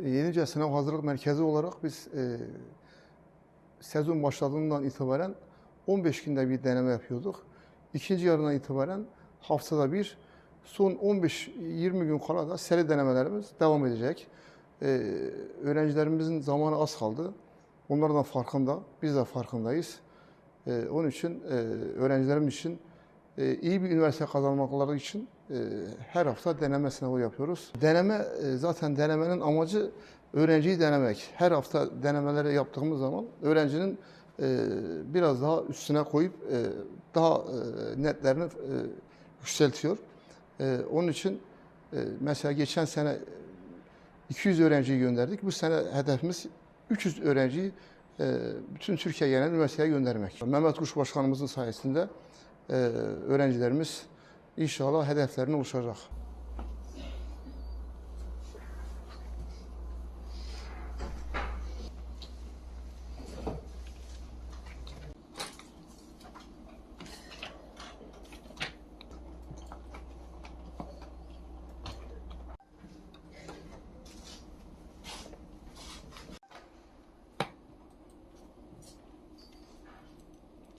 E, Yenice Sınav Hazırlık Merkezi olarak biz e, sezon başladığından itibaren 15 günde bir deneme yapıyorduk. İkinci yarından itibaren haftada bir, son 15-20 gün kala da seri denemelerimiz devam edecek. E, öğrencilerimizin zamanı az kaldı. Onlar da farkında, biz de farkındayız. E, onun için e, öğrencilerim için e, iyi bir üniversite kazanmakları için her hafta deneme sınavı yapıyoruz. Deneme e, zaten denemenin amacı öğrenciyi denemek. Her hafta denemeleri yaptığımız zaman öğrencinin e, biraz daha üstüne koyup e, daha netlerini yükseltiyor. Onun için mesela geçen sene 200 öğrenciyi gönderdik. Bu sene hedefimiz 300 öğrenciyi bütün Türkiye genel üniversiteye göndermek. Mehmet Kuş Başkanımızın sayesinde öğrencilerimiz inşallah hedeflerine ulaşacak.